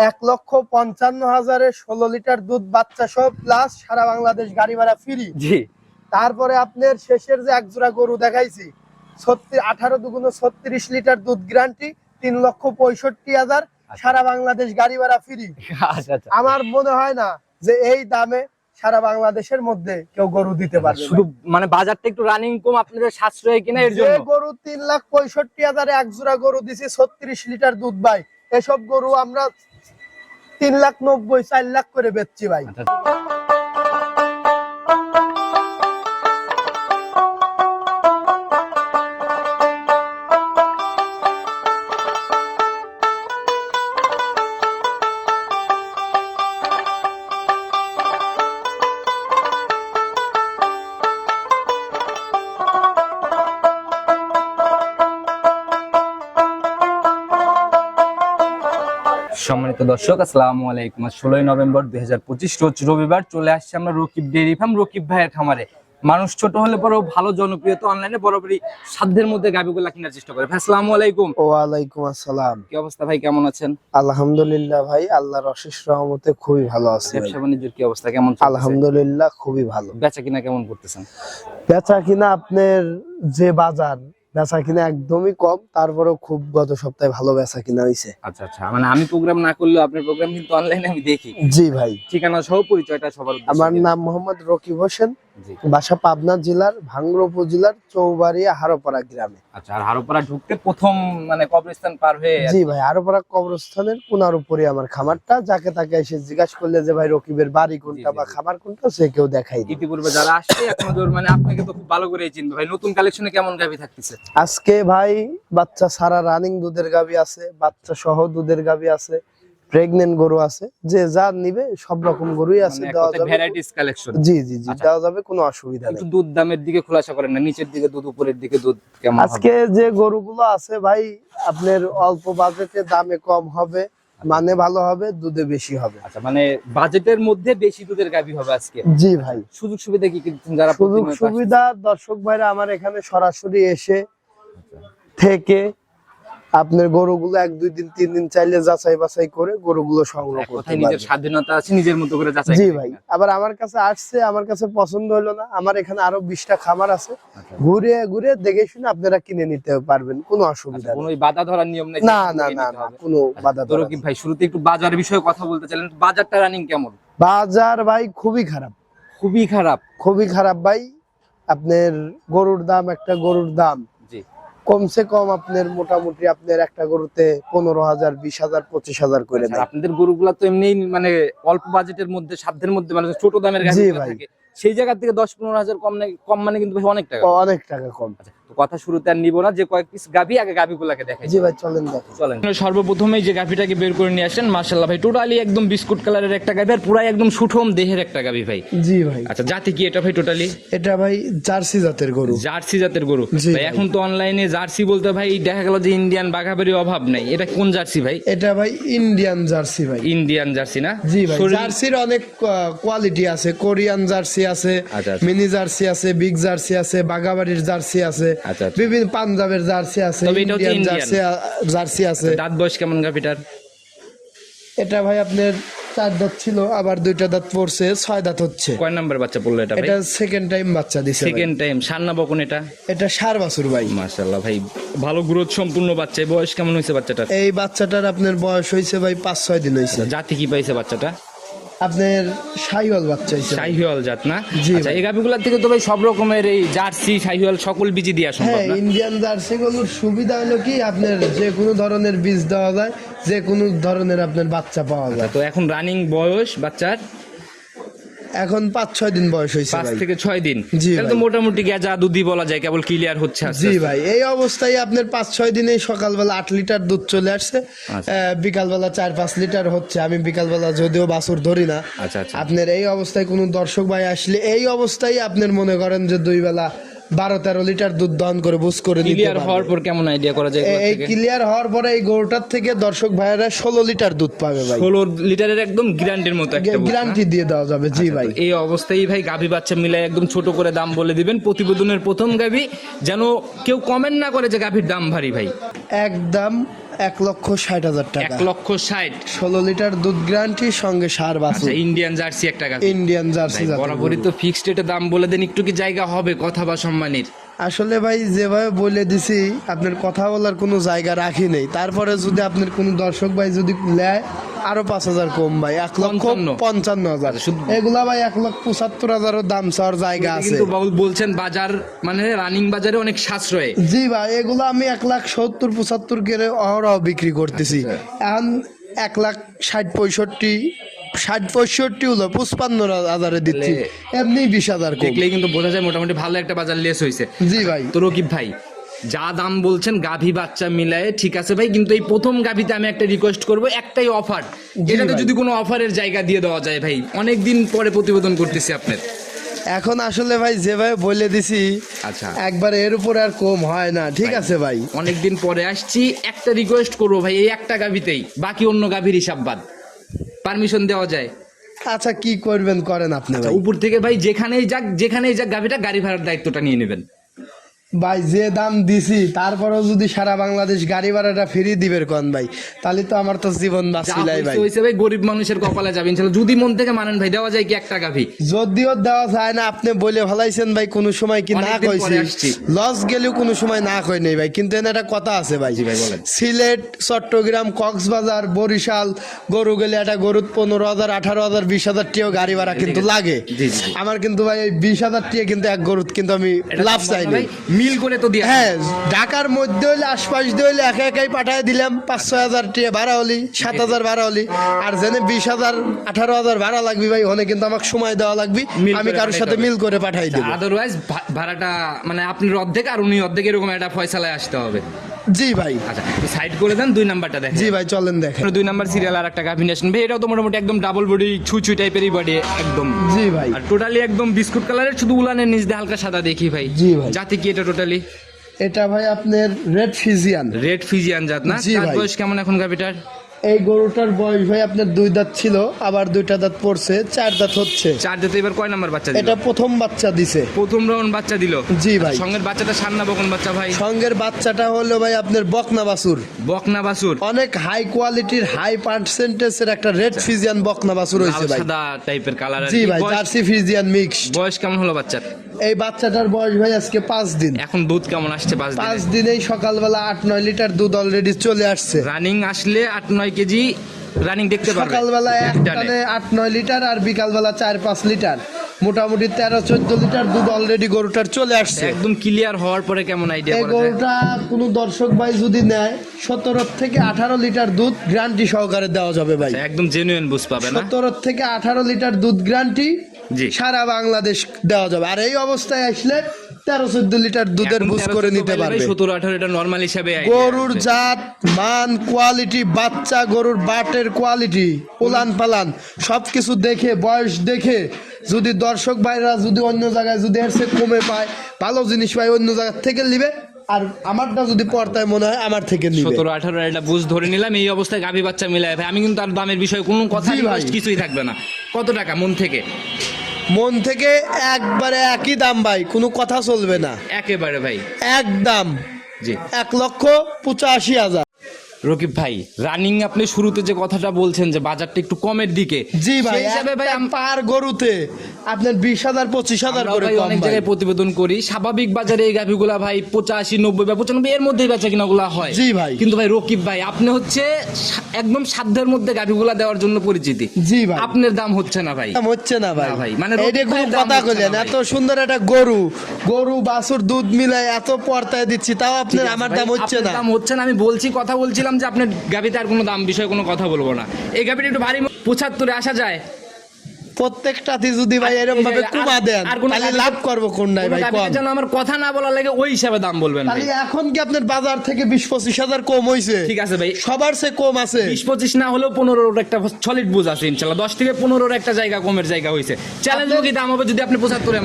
এক লক্ষ পঞ্চান্ন হাজারে ষোলো লিটার দুধ বাচ্চা সব প্লাস সারা বাংলাদেশ গাড়ি ভাড়া ফ্রি জি। তারপরে আপনার শেষের যে এক জোড়া গরু দেখাইছি সত্যি আঠারো দুগুণ ছত্রিশ লিটার দুধ গ্যারান্টি তিন লক্ষ পঁয়ষট্টি হাজার সারা বাংলাদেশ গাড়ি ভাড়া ফ্রি আচ্ছা আচ্ছা। আমার মনে হয় না যে এই দামে সারা বাংলাদেশের মধ্যে কেউ গরু দিতে পারবে শুধু মানে বাজারটা একটু রানিং কম আপনাদের সাশ্রয় কিনা এর জন্য? গরু তিন লাখ পঁয়ষট্টি হাজারে এক জোড়া গরু দিছি ছত্রিশ লিটার দুধ ভাই। এসব গরু আমরা তিন লাখ নব্বই চার লাখ করে বেচছি ভাই। সম্মানিত দর্শক আসসালামু আলাইকুম। ষোলোই নভেম্বর দুই হাজার পঁচিশ রোজ রবিবার চলে আসছে আমরা রকিব ডেয়ারি ফার্ম রকিব ভাইয়ের খামারে। মানুষ ছোট হলে পরেও ভালো জনপ্রিয়তা অনলাইনে বরাবরই সাধ্যের মধ্যে গাবিগুলা কেনার চেষ্টা করে। ভাই আসসালামু আলাইকুম। ওয়ালাইকুম আসসালাম। কি অবস্থা ভাই কেমন আছেন? আলহামদুলিল্লাহ ভাই আল্লাহর অশেষ রহমতে খুবই ভালো আছে ব্যবসা বাণিজ্যের কি অবস্থা কেমন আলহামদুলিল্লাহ খুবই ভালো। বেচা কিনা কেমন করতেছেন? বেচা কিনা আপনার যে বাজার বেচা কিনা একদমই কম তারপরেও খুব গত সপ্তাহে ভালো বেচা কিনা হয়েছে আচ্ছা আচ্ছা। মানে আমি প্রোগ্রাম না করলেও আপনার প্রোগ্রাম কিন্তু অনলাইনে আমি দেখি। জি ভাই। ঠিকানা সহ পরিচয়টা সবার আমার নাম মোহাম্মদ রকিব হোসেন। বাসা পাবনা জেলার ভাঙ্গুর উপজেলার চৌবাড়িয়া হারোপাড়া গ্রামে। আচ্ছা আর হারোপাড়া ঢুকতে প্রথম মানে কবরস্থান পার হয়ে জি ভাই হারোপাড়া কবরস্থানের কোনার উপরে আমার খামারটা। যাকে তাকে এসে জিজ্ঞাসা করলে যে ভাই রকিবের বাড়ি কোনটা বা। খামার কোনটা? সে কেউ দেখাই ইতিপূর্বে যারা আসছে ধর মানে আপনাকে তো খুব ভালো করে চিনবে। ভাই নতুন কালেকশনে কেমন গাভি থাকতেছে? আজকে ভাই বাচ্চা সারা রানিং দুধের গাবি আছে বাচ্চা সহ দুধের গাবি আছে। প্রেগনেন্ট গরু আছে যে যা নিবে সব রকম গরুই আছে মানে দেওয়া যাবে ভ্যারাইটিস কালেকশন জি জি জি আচ্ছা। দেওয়া যাবে কোনো অসুবিধা নেই। দুধ দামের দিকে খোলাসা করেন না নিচের দিকে দুধ উপরের দিকে দুধ কেমন আজকে যে গরুগুলো আছে ভাই আপনার অল্প বাজেটে দামে কম হবে মানে ভালো হবে দুধে বেশি হবে। আচ্ছা মানে বাজেটের মধ্যে বেশি দুধের গাভি হবে আজকে। জি ভাই। সুযোগ সুবিধা কি কি যারা সুযোগ সুবিধা দর্শক ভাইরা আমার এখানে সরাসরি এসে থেকে আপনার গরুগুলো এক দুই দিন তিন দিন চাইলে যাচাই বাছাই করে গরুগুলো সংগ্রহ করতে নিজের স্বাধীনতা আছে নিজের মতো করে যাচাই জি ভাই আবার আমার কাছে আসছে আমার কাছে পছন্দ হলো না আমার এখানে আরও বিশটা খামার আছে। আচ্ছা। ঘুরে ঘুরে দেখে শুনে আপনারা কিনে নিতে পারবেন কোনো অসুবিধা আচ্ছা, কোনো বাধা ধরার নিয়ম নেই না না না কোনো বাধা তো ধরা ভাই শুরুতে একটু বাজার বিষয়ে কথা বলতে চাইলেন বাজারটা রানিং কেমন? বাজার ভাই খুবই খারাপ। খুবই খারাপ। খুবই খারাপ ভাই আপনার গরুর দাম একটা গরুর দাম কমসে কম আপনার মোটামুটি আপনার একটা গরুতে পনেরো হাজার বিশ হাজার পঁচিশ হাজার করে আচ্ছা, দেয় আপনাদের গরুগুলা তো এমনি মানে অল্প বাজেটের মধ্যে সাধ্যের মধ্যে মানে ছোট দামের জি ভাই। সেই জায়গা থেকে দশ পনেরো হাজার কম কম মানে কিন্তু অনেক টাকা। অনেক টাকা কম। আচ্ছা, কথা শুরুতে আর নিব না যে কয়েক পিস গাভি আগে গাভি গুলাকে দেখাই। জি ভাই চলেন দেখেন চলেন। সর্বপ্রথমেই যে গাভিটাকে বের করে নিয়ে আসেন মার্শাল্লাহ ভাই টোটালি একদম বিস্কুট কালারের একটা গাভি আর পুরাই একদম সুঠম দেহের একটা গাভি ভাই। জি ভাই। আচ্ছা জাতি কি এটা ভাই টোটালি এটা ভাই জার্সি জাতের গরু। জার্সি জাতের গরু। ভাই। এখন তো অনলাইনে জার্সি বলতে ভাই দেখা গেল যে ইন্ডিয়ান বাঘাবাড়ির অভাব নাই। এটা কোন জার্সি ভাই? এটা ভাই ইন্ডিয়ান জার্সি ভাই। ইন্ডিয়ান জার্সি না? জি ভাই জার্সির অনেক কোয়ালিটি আছে। কোরিয়ান জার্সি আছে আচ্ছা, আচ্ছা। মিনি জার্সি আছে বিগ জার্সি আছে বাঘাবাড়ির জার্সি আছে। আচ্ছা, আচ্ছা। বিভিন্ন পাঞ্জাবের জার্সি আছে ইন্ডিয়ান। জার্সি জার্সি আছে। দাঁত বয়স কেমন গাভিটার এটা ভাই আপনার চার দাঁত ছিল আবার দুইটা দাঁত পড়ছে ছয় দাঁত হচ্ছে। কয় নাম্বার বাচ্চা পড়ল এটা এটা সেকেন্ড টাইম বাচ্চা দিছে সেকেন্ড টাইম সান্না বকন এটা? এটা সার বাছুর ভাই। মার্শাল্লাহ ভাই ভালো গ্রোথ সম্পূর্ণ বাচ্চা। বয়স কেমন হয়েছে বাচ্চাটার? এই বাচ্চাটার আপনার বয়স হয়েছে ভাই পাঁচ ছয় দিন হয়েছে। জাতি কি পাইছে বাচ্চাটা? আপনার শাহিওয়াল বাচ্চা শাহিওয়াল জাত না? জি আচ্ছা এই গাভিগুলোর থেকে তো ভাই সব রকমের এই জার্সি শাহিওয়াল সকল বীজই দেওয়া সম্ভব হ্যাঁ না? ইন্ডিয়ান জার্সি গুলোর সুবিধা হলো কি আপনার যে কোনো ধরনের বীজ দেওয়া যায় যে কোনো ধরনের আপনার বাচ্চা পাওয়া যায়। তো এখন রানিং বয়স বাচ্চার? এখন পাঁচ ছয় দিন বয়স হয়েছে পাঁচ থেকে ছয় দিন। জি তাহলে তো মোটামুটি গেজা দুধই বলা যায় কেবল ক্লিয়ার হচ্ছে জি ভাই এই অবস্থায় আপনার পাঁচ ছয় দিনে সকালবেলা আট লিটার দুধ চলে আসছে। আচ্ছা। বিকালবেলা চার পাঁচ লিটার হচ্ছে। আমি বিকালবেলা যদিও বাছুর ধরি না। আচ্ছা আচ্ছা। আপনার এই অবস্থায় কোনো দর্শক ভাই আসলে এই অবস্থায় আপনার মনে করেন যে দুই বেলা বারো তেরো লিটার দুধ দহন করে বুস করে নিতে ক্লিয়ার হওয়ার পর কেমন আইডিয়া করা যায় এই ক্লিয়ার হওয়ার পরে এই গরুটার থেকে দর্শক ভাইয়েরা ষোলো লিটার দুধ পাবে ভাই। ষোলো লিটারের একদম গ্যারান্টির মতো একটা গ্যারান্টি দিয়ে দেওয়া যাবে জি ভাই। এই অবস্থায় ভাই গাভী বাচ্চা মিলাই একদম ছোট করে দাম বলে দিবেন। প্রতিবেদনের প্রথম গাভী যেন কেউ কমেন্ট না করে যে গাভীর দাম ভারী ভাই। একদম এক লক্ষ ষাট হাজার এক লক্ষ ষাট। ষোলো লিটার দুধ গ্যারান্টি সঙ্গে সার বাছুর। আচ্ছা ইন্ডিয়ান জার্সি একটা ইন্ডিয়ান জার্সি বরাবরই তো ফিক্সড রেটে দাম বলে দেন একটু কি জায়গা হবে কথা বা সম্মানের? আসলে ভাই যেভাবে বলে দিছি আপনার কথা বলার কোনো জায়গা রাখি নেই। তারপরে যদি আপনার কোনো দর্শক ভাই যদি নেয় আরও পাঁচ হাজার কম ভাই এক লক্ষ পঞ্চান্ন। হাজার। এগুলা ভাই এক লক্ষ পঁচাত্তর হাজারও দাম চাওয়ার জায়গা আছে। কিন্তু বাবুল বলছেন বাজার মানে রানিং বাজারে অনেক সাশ্রয়। জি ভাই এগুলো আমি এক লাখ সত্তর পঁচাত্তর করে অহরহ বিক্রি করতেছি। আচ্ছা। এখন এক লাখ ষাট পঁয়ষট্টি ষাট পঁয়ষট্টি হলো পঁচপান্ন হাজারে দিচ্ছি। এমনি বিশ হাজার কম। দেখলেই কিন্তু বোঝা যায় মোটামুটি ভালো একটা বাজার লেস হয়েছে জি ভাই। তো রকিব ভাই যা দাম বলছেন গাভী বাচ্চা মিলায়ে ঠিক আছে ভাই কিন্তু এই প্রথম গাভীতে আমি একটা রিকোয়েস্ট করব একটাই অফার এটাতে যদি কোনো অফারের জায়গা দিয়ে দেওয়া যায় ভাই অনেক দিন পরে প্রতিবেদন করতেছি আপনার। এখন আসলে ভাই যেভাবে বলে দিছি আচ্ছা। একবার এর উপরে আর কম হয় না। ঠিক আছে ভাই। অনেক দিন পরে আসছি একটা রিকোয়েস্ট করব ভাই এই একটা গাভীতেই বাকি অন্য গাভীর হিসাব বাদ। পারমিশন দেওয়া যায়। আচ্ছা কি করবেন? করেন আপনি আচ্ছা উপর থেকে ভাই যেখানেই যাক যেখানেই যাক গাভিটা গাড়ি ভাড়ার দায়িত্বটা নিয়ে নেবেন। ভাই যে দাম দিছি তারপরেও যদি সারা বাংলাদেশ গাড়ি ভাড়াটা ফিরিয়ে দিবেন কোন ভাই? তাহলে তো আমার তো জীবন বাঁচিলাই ভাই। হয়েছে ভাই গরিব মানুষের কপালে যাবেন ইনশাল্লাহ। যদি মন থেকে মানেন ভাই দেওয়া যায় কি একটা গাভী যদিও দেওয়া যায় না আপনি বলে ভালাইছেন ভাই কোনো সময় কি না কইছি। লস গেলেও কোনো সময় না কই নেই ভাই। কিন্তু এনে একটা কথা আছে ভাই ভাই, বলেন। সিলেট চট্টগ্রাম কক্সবাজার বরিশাল গরু গেলে একটা গরুত পনেরো হাজার আঠারো হাজার বিশ হাজার টিয়াও গাড়ি ভাড়া কিন্তু লাগে। আমার কিন্তু ভাই এই বিশ হাজার টিয়া কিন্তু এক গরুত কিন্তু আমি লাভ চাই না? মিল করে তো দিয়ে। হ্যাঁ ঢাকার মধ্যে হইলে আশপাশ দিয়ে হইলে একা একাই পাঠায় দিলাম। পাঁচ ছয় হাজার টিয়া ভাড়া হলি সাত হাজার ভাড়া হলি। আর জেনে বিশ হাজার আঠারো হাজার ভাড়া লাগবে ভাই ওখানে কিন্তু আমাকে সময় দেওয়া লাগবে। আমি কারোর সাথে মিল করে পাঠাই দিই আদারওয়াইজ ভাড়াটা মানে আপনার অর্ধেক আর উনি অর্ধেক এরকম একটা ফয়সালায় আসতে হবে। জি ভাই। আচ্ছা সাইড করে দেন দুই নাম্বারটা দেখেন। জি ভাই চলেন দেখেন। দুই নাম্বার সিরিয়াল আর একটা গাভী নেশন ভাই এটাও তো মোটামুটি একদম ডাবল বডি ছুঁচুই টাইপেরই বডি একদম। জি ভাই। আর টোটালি একদম বিস্কুট কালারের শুধু উলানের নিচ দিয়ে হালকা সাদা দেখি ভাই। জি ভাই। জাতি কি এটা টোটালি এটা ভাই আপনার রেড ফিজিয়ান রেড ফিজিয়ান জাত না? তার। বয়স কেমন এখন গাভীটার? এই গরুটার বয়স ভাই আপনার দুই দাঁত ছিল আবার দুইটা দাঁত পড়ছে চার দাঁত হচ্ছে। চার দিতে এবার কয় নাম্বার বাচ্চা এটা প্রথম বাচ্চা দিছে। প্রথম রাউন্ড বাচ্চা দিল? জি ভাই। সঙ্গের বাচ্চাটা সান্না বকন বাচ্চা ভাই। সঙ্গের বাচ্চাটা হলো ভাই আপনার বকনা বাসুর বকনা বাসুর অনেক হাই কোয়ালিটির হাই পার্সেন্টেজের একটা রেড ফিজিয়ান বকনা বাসুর লাল ভাই। সাদা টাইপের কালার জি ভাই জার্সি ফিজিয়ান মিক্স বয়স কেমন হলো বাচ্চার? এই বাচ্চাটার বয়স ভাই আজকে পাঁচ দিন। এখন দুধ কেমন আসছে পাঁচ পাঁচ দিনে? দিনেই সকালবেলা আট নয় লিটার দুধ অলরেডি চলে আসছে। রানিং আসলে আট নয় কেজি রানিং দেখতে পারবে। সকালবেলা এক টানে। টানে আট নয় লিটার আর বিকালবেলা চার পাঁচ লিটার। মোটামুটি তেরো চোদ্দ লিটার দুধ অলরেডি গরুটার চলে আসছে। একদম ক্লিয়ার হওয়ার পরে কেমন আইডিয়া এই গরুটা কোনো দর্শক ভাই যদি নেয় সতেরো থেকে আঠারো লিটার দুধ গ্রান্টি সহকারে দেওয়া যাবে ভাই। আচ্ছা, একদম জেনুইন বুঝ পাবে না? সতেরো থেকে আঠারো লিটার দুধ গ্রান্টি জি। সারা বাংলাদেশ দেওয়া যাবে। আর এই অবস্থায় আসলে তেরো চোদ্দ লিটার দুধের বুঝ করে নিতে পারবে। সতেরো আঠারো এটা নর্মাল হিসাবে গরুর জাত মান কোয়ালিটি বাচ্চা গরুর বাটের কোয়ালিটি উলান পালান সবকিছু দেখে বয়স দেখে যদি দর্শক ভাইরা যদি অন্য জায়গায় যদি এর কমে পায় ভালো জিনিস পায় অন্য জায়গা থেকে নিবে আর আমারটা যদি পর্তায় মনে হয় আমার থেকে নিবে। সতেরো আঠারো একটা বুঝ ধরে নিলাম এই অবস্থায় গাভী বাচ্চা মিলায় ভাই আমি কিন্তু আর দামের বিষয়ে কোনো কথা। কিছুই থাকবে না। কত টাকা মন থেকে? মন থেকে একবারে একই দাম ভাই কোনো কথা চলবে না। একেবারে ভাই। এক দাম জি। এক লক্ষ পঁচাশি হাজার। রকিব ভাই রানিং আপনি শুরুতে যে কথাটা বলছেন যে বাজারটা একটু কমের দিকে জি ভাই হিসাবে ভাই পার গরুতে আপনার বিশ হাজার পঁচিশ হাজার করে অনেক জায়গায় প্রতিবেদন করি স্বাভাবিক বাজারে এই গাভিগুলা ভাই পঁচাশি নব্বই বা পঁচানব্বই এর মধ্যেই বেচা কিনাগুলা হয়। জি ভাই। কিন্তু ভাই রকিব ভাই আপনি হচ্ছে একদম সাধ্যের মধ্যে গাভিগুলা দেওয়ার জন্য পরিচিতি। জি ভাই। আপনার দাম হচ্ছে না ভাই। হচ্ছে না ভাই। ভাই, মানে কোনো কথা কইলেন এত সুন্দর একটা গরু গরু বাছুর দুধ মিলাই এত পর্তায় দিচ্ছি তাও আপনার আমার দাম হচ্ছে না। দাম হচ্ছে না আমি বলছি কথা বলছিলাম যে আপনার গাভিতে আর কোনো দাম বিষয়ে কোনো কথা বলব না। এই গাভিটা একটু ভারী পঁচাত্তরে আসা যায়। প্রত্যেকটাতে যদি ভাই এরকম ভাবে কুমা দেন তাহলে লাভ করব কোন নাই ভাই যেন আমার কথা না বলার লাগে ওই হিসাবে দাম বলবেন ভাই। এখন কি আপনার বাজার থেকে বিশ পঁচিশ হাজার কম হইছে? ঠিক আছে ভাই। সবার কম আছে। বিশ পঁচিশ না হলেও একটা সলিড বুঝ আছে থেকে একটা জায়গা কমের জায়গা হয়েছে চ্যালেঞ্জ মুখী দাম হবে যদি আপনি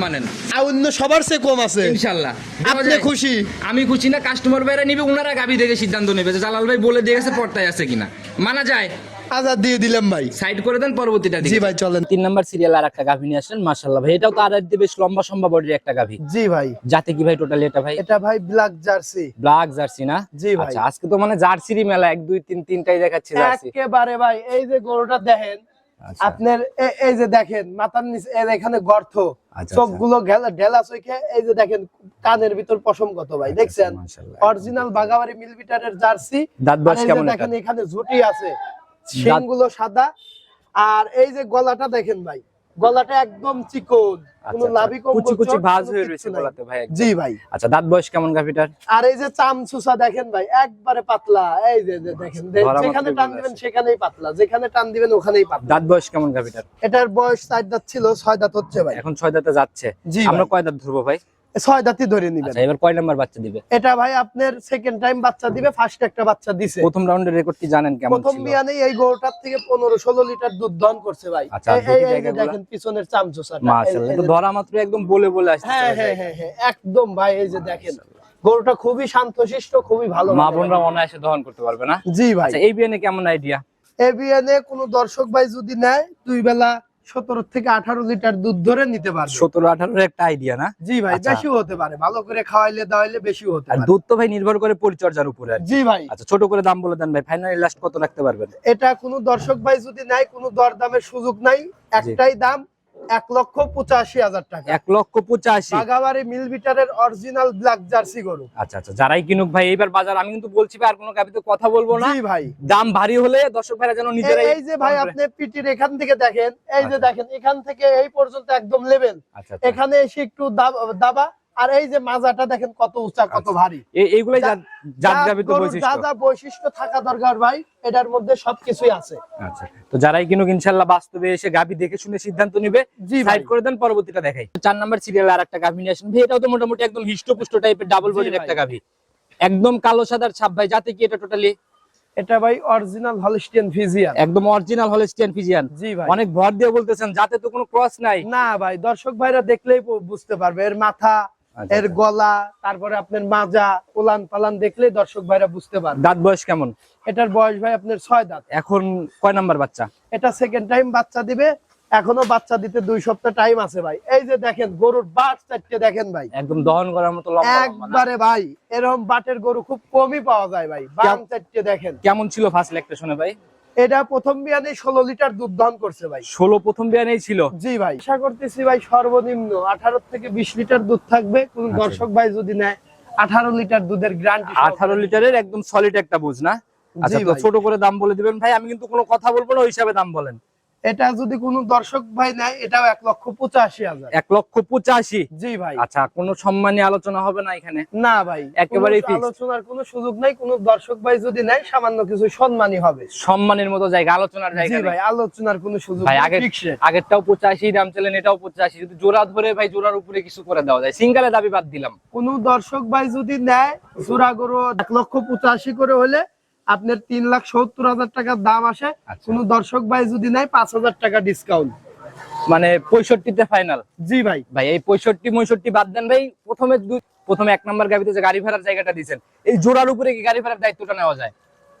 মানেন? আর অন্য সবার সে কম আছে। ইনশাল্লাহ। আপনি খুশি? আমি খুশি না কাস্টমার ভাইরা নিবে ওনারা গাবি দেখে সিদ্ধান্ত নেবে যে জালাল ভাই বলে দিয়ে গেছে পর্তায় আছে কিনা। মানা যায় আজাদ দিয়ে দিলাম ভাই। সাইড করে দেন পরবর্তীটা জি ভাই চলেন। তিন নাম্বার সিরিয়াল আর একটা গাভী নিয়ে মাশাল্লাহ ভাই এটাও তো আর একটু বেশ লম্বা সম্ভব বডির একটা গাভী জি ভাই। যাতে কি ভাই টোটালি এটা ভাই? এটা ভাই ব্ল্যাক জার্সি ব্ল্যাক জার্সি না? জি ভাই। আচ্ছা আজকে তো মানে জার্সিরই মেলা এক দুই তিন তিনটাই দেখাচ্ছে জার্সি। একেবারে ভাই এই যে গরুটা দেখেন আচ্ছা। আপনার এই যে দেখেন মাথার নিচে এর এখানে গর্ত। আচ্ছা, চোখগুলো ঘেলা- ঢেলা চোখে এই যে দেখেন কানের ভিতর পশম কত ভাই দেখছেন? অরিজিনাল বাগাবাড়ি মিলবিটারের জার্সি। দাঁত কেমন দেখেন এখানে ঝুটি আছে। শিংগুলো সাদা। আর এই যে গলাটা দেখেন ভাই গলাটা একদম চিকন আচ্ছা, কোনো আচ্ছা। লাভি কম কুচি কুচি ভাঁজ হয়ে রয়েছে গলাতে ভাই জি ভাই। আচ্ছা দাঁত বয়স কেমন গাভিটার আর এই যে চামচুসা দেখেন ভাই একবারে পাতলা। এই যে দেখেন যেখানে টান দিবেন সেখানেই পাতলা যেখানে টান দিবেন ওখানেই পাতলা। দাঁত বয়স কেমন গাভিটার এটার বয়স চার দাঁত ছিল ছয় দাঁত হচ্ছে ভাই। এখন ছয় দাঁতে যাচ্ছে। আমরা। কয় দাঁত ধরবো ভাই? ছয় দাঁতই ধরে নিবেন। আচ্ছা এবার কয় নাম্বার বাচ্চা দিবে? এটা ভাই আপনার সেকেন্ড টাইম বাচ্চা দিবে ফার্স্ট একটা বাচ্চা দিছে। প্রথম রাউন্ডের রেকর্ড কি জানেন কেমন প্রথম বিয়ানে এই গরুটার থেকে পনেরো ষোলো লিটার দুধ দহন করছে ভাই। আচ্ছা, এই- এই- এই? দেখেন পিছনের চামচুসাটা মাশাআল্লাহ তো ধরা মাত্র একদম বলে বলে আসছে হ্যাঁ হ্যাঁ হ্যাঁ হ্যাঁ একদম ভাই এই যে দেখেন। গরুটা খুবই শান্তশিষ্ট খুবই ভালো মা বোনরা। অনায়াসে দহন করতে পারবে না? জি ভাই। আচ্ছা এই বিয়ানে কেমন আইডিয়া এবিএনে কোনো দর্শক ভাই যদি নেয় দুই বেলা সতেরো থেকে আঠারো লিটার দুধ ধরে নিতে পারে সতেরো আঠারোর একটা আইডিয়া না? জি ভাই আচ্ছা। বেশিও হতে পারে ভালো করে খাওয়াইলে দাওয়াইলে বেশিও হতে পারে। দুধ তো ভাই নির্ভর করে পরিচর্যার উপরে জি ভাই। আচ্ছা ছোট করে দাম বলে দেন ভাই ফাইনালি লাস্ট কত রাখতে পারবেন? এটা কোনো দর্শক ভাই যদি নাই কোনো দর দামের সুযোগ নাই একটাই দাম এক লক্ষ পঁচাশি হাজার টাকা। এক লক্ষ পঁচাশি। বাগাবাড়ি মিলবিটারের অরিজিনাল ব্ল্যাক জার্সি গরু। আচ্ছা আচ্ছা যারাই কিনুক ভাই এইবার বাজার আমি কিন্তু বলছি ভাই আর কোনো গাবিতে কথা বলব না। ভাই। দাম ভারী হলে দর্শক ভাইরা যেন এই- এই যে ভাই আপনি পিটির এখান থেকে দেখেন এই যে আচ্ছা। দেখেন এখান থেকে এই পর্যন্ত একদম লেভেল আচ্ছা আচ্ছা। এখানে এসে একটু দাব- দাবা। আর এই যে মাজাটা দেখেন কত উঁচা কত আচ্ছা। ভারী। এই- এইগুলাই যা যা বৈশিষ্ট্য। থাকা দরকার ভাই এটার মধ্যে সবকিছুই আছে। আচ্ছা। তো যারাই কিনুক ইনশাল্লাহ বাস্তবে এসে গাবি দেখে শুনে সিদ্ধান্ত নিবে। সাইড করে দেন পরবর্তীটা দেখাই। চার নাম্বার সিরিয়াল আর একটা গাভি নিয়ে আসেন। ভাই এটাও তো মোটামুটি একদম হিষ্টপুষ্ট টাইপের ডাবল বডির একটা গাভি একদম কালো সাদার ছাপ ভাই যাতে কি এটা টোটালি এটা ভাই অরিজিনাল হলিস্টিয়ান ফিজিয়ান একদম অরিজিনাল হলস্টিয়ান ফিজিয়ান জি ভাই। অনেক ভর দিয়ে বলতেছেন যাতে তো কোনো ক্রস নাই। না ভাই দর্শক ভাইরা দেখলেই বুঝতে পারবে। এর মাথা এর গলা তারপরে আপনার মাজা পোলান পালান দেখলে দর্শক ভাইরা বুঝতে পারবে। দাঁত বয়স কেমন? এটার বয়স ভাই আপনার ছয় দাঁত। এখন কয় নাম্বার বাচ্চা? এটা সেকেন্ড টাইম বাচ্চা দিবে এখনও বাচ্চা দিতে দুই সপ্তাহ টাইম আছে ভাই। এই যে দেখেন গরুর বাট চারটে দেখেন ভাই। একদম দহন করার মতো একবারে ভাই এরকম বাটের গরু খুব কমই পাওয়া যায় ভাই। বাম চারটে দেখেন। কেমন ছিল ফার্স্ট ল্যাকটেশনে ভাই? এটা প্রথম বিয়ানে ষোলো লিটার দুধ দান করছে ভাই। ষোলো প্রথম বিয়ানেই ছিল? জি ভাই। আশা করতেছি ভাই সর্বনিম্ন আঠারো থেকে বিশ লিটার দুধ থাকবে। কোন আচ্ছা। দর্শক ভাই যদি নেয় আঠারো লিটার দুধের গ্রান্ট আঠারো লিটারের একদম সলিড একটা বুঝ না? আচ্ছা। ছোট করে দাম বলে দিবেন ভাই আমি কিন্তু কোনো কথা বলব না ওই হিসাবে দাম বলেন। এটা যদি কোনো দর্শক ভাই নেয় এটাও এক লক্ষ পঁচাশি হাজার। এক লক্ষ পঁচাশি? জি ভাই। আচ্ছা কোনো সম্মানী আলোচনা হবে না এখানে? না ভাই একেবারে আলোচনার কোনো সুযোগ নাই কোন দর্শক ভাই যদি নেয় সামান্য কিছু সম্মানী হবে। সম্মানের মতো জায়গা আলোচনার জি জায়গা ভাই আলোচনার কোনো সুযোগ ভাই আগে আগেরটাও পঁচাশি দাম চলেন এটাও পঁচাশি। যদি জোড়া ধরে ভাই জোড়ার উপরে কিছু করে দেওয়া যায়। সিঙ্গালে দাবি বাদ দিলাম। কোন দর্শক ভাই যদি নেয় জোড়া গরু এক লক্ষ পঁচাশি করে হলে আপনার তিন লাখ সত্তর হাজার টাকার দাম আসে। আচ্ছা। কোন দর্শক ভাই যদি নেয় পাঁচ হাজার টাকা ডিসকাউন্ট মানে পঁয়ষট্টিতে ফাইনাল জি ভাই। ভাই এই পঁয়ষট্টি পঁয়ষট্টি বাদ দেন ভাই প্রথমে প্রথমে এক নাম্বার গাড়িতে যে গাড়ি ভাড়ার জায়গাটা দিচ্ছেন এই জোড়ার উপরে কি গাড়ি ভাড়ার দায়িত্বটা নেওয়া যায়?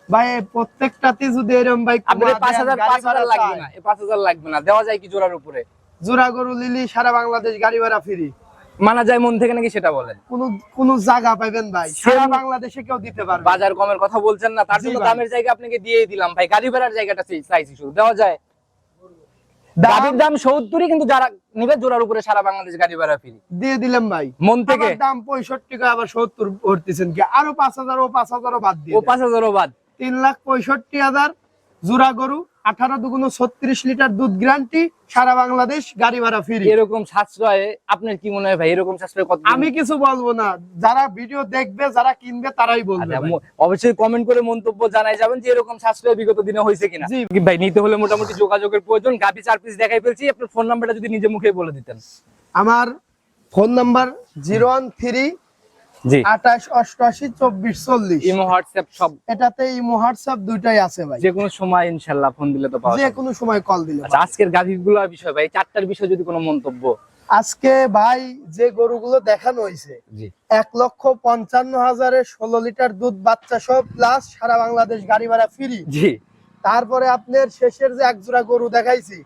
ভাই প্রত্যেকটাতে যদি এরকম ভাই আপনার পাঁচ হাজার পাঁচ হাজার লাগবে না পাঁচ হাজার লাগবে না দেওয়া যায় কি জোড়ার উপরে? জোড়া গরু লিলি সারা বাংলাদেশ গাড়ি ভাড়া ফ্রি মানা যায় মন থেকে নাকি সেটা বলেন? কোন কোন জায়গা পাইবেন ভাই। সারা বাংলাদেশে কেউ দিতে পারবে বাজার কমের কথা বলছেন না তার জন্য দামের জায়গা আপনাকে দিয়েই দিলাম ভাই। গাড়ি ভাড়ার জায়গাটা চাই- চাইছি শুধু দেওয়া যায়। দাম গাড়ির দাম সত্তরই কিন্তু যারা নিবে জোড়ার উপরে সারা বাংলাদেশ গাড়ি ভাড়া ফ্রি দিয়ে দিলাম ভাই। মন থেকে দাম পঁয়ষট্টি আবার সত্তর ভরতেছেন কি? আরও পাঁচ হাজার ও পাঁচ হাজারও বাদ দিয়ে ও। পাঁচ হাজারও বাদ। তিন লাখ পঁয়ষট্টি হাজার জোড়া গরু। আঠারো দুগুণ ছত্রিশ লিটার দুধ গ্যারান্টি সারা বাংলাদেশ গাড়ি ভাড়া ফ্রি এরকম সাশ্রয় আপনার কি মনে হয় ভাই? এরকম সাশ্রয় কত আমি কিছু বলব না। যারা ভিডিও দেখবে যারা কিনবে তারাই বলবে আচ্ছা, অবশ্যই কমেন্ট করে মন্তব্য জানাই যাবেন যে এরকম সাশ্রয় বিগত দিনে হয়েছে কিনা। জি। ভাই নিতে হলে মোটামুটি যোগাযোগের প্রয়োজন। গাবি চার পিস দেখাই ফেলছি আপনার ফোন নাম্বারটা যদি নিজে মুখে বলে দিতেন। আমার phone number zero one three জি। আঠাশ অষ্টআশি চব্বিশ চল্লিশ। ইমো হোয়াটসঅ্যাপ সব। এটাতে ইমো হোয়াটসঅ্যাপ দুইটাই আছে ভাই। যে কোনো সময় ইনশাল্লাহ ফোন দিলে তো পাওয়া যে কোনো সময় কল দিলে আচ্ছা আজকের গাভিগুলো বিষয় ভাই চারটার বিষয় যদি কোনো মন্তব্য। আজকে ভাই যে গরুগুলো দেখানো হয়েছে এক লক্ষ পঞ্চান্ন হাজারে ষোলো লিটার দুধ বাচ্চা সব প্লাস সারা বাংলাদেশ গাড়ি ভাড়া ফ্রি তারপরে আপনার শেষের যে এক জোড়া গরু দেখাইছি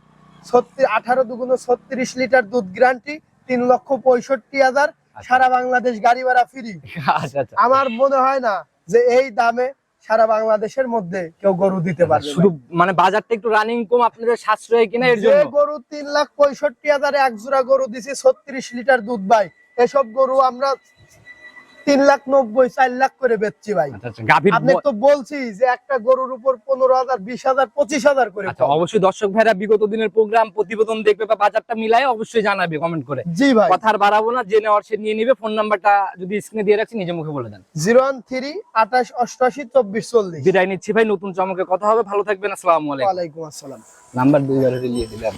সত্যি আঠারো দুগুণ ছত্রিশ লিটার দুধ গ্যারান্টি তিন লক্ষ পঁয়ষট্টি হাজার সারা বাংলাদেশ গাড়ি ভাড়া ফ্রি আচ্ছা আচ্ছা। আমার মনে হয় না যে এই দামে সারা বাংলাদেশের মধ্যে কেউ গরু দিতে পারবে শুধু মানে বাজারটা একটু রানিং কম আপনাদের সাশ্রয় কিনা এর যে জন্য? গরু তিন লাখ পঁয়ষট্টি হাজারে এক জোড়া গরু দিছে ছত্রিশ লিটার দুধ ভাই। এসব গরু আমরা তিন লাখ নব্বই চার লাখ করে বেচছি ভাই। আচ্ছা আচ্ছা আপনি তো বলছি যে একটা গরুর উপর পনেরো হাজার বিশ হাজার পঁচিশ হাজার করে আচ্ছা অবশ্যই দর্শক ভাইরা বিগত দিনের প্রোগ্রাম প্রতিবেদন দেখবে বা বাজারটা মিলাই অবশ্যই জানাবে কমেন্ট করে। জি ভাই। কথা আর বাড়াবো না যে নেওয়ার সে নিয়ে নিবে ফোন নাম্বারটা যদি স্ক্রিনে দিয়ে রাখছি নিজে মুখে বলে দেন। জিরো ওয়ান থ্রি আঠাশ অষ্টআশি চব্বিশ চল্লিশ। বিদায় নিচ্ছি ভাই নতুন চমকে কথা হবে ভালো থাকবেন আসসালামু আলাইকুম। আসসালাম। নাম্বার দুইবার রিলিয়ে দিলাম।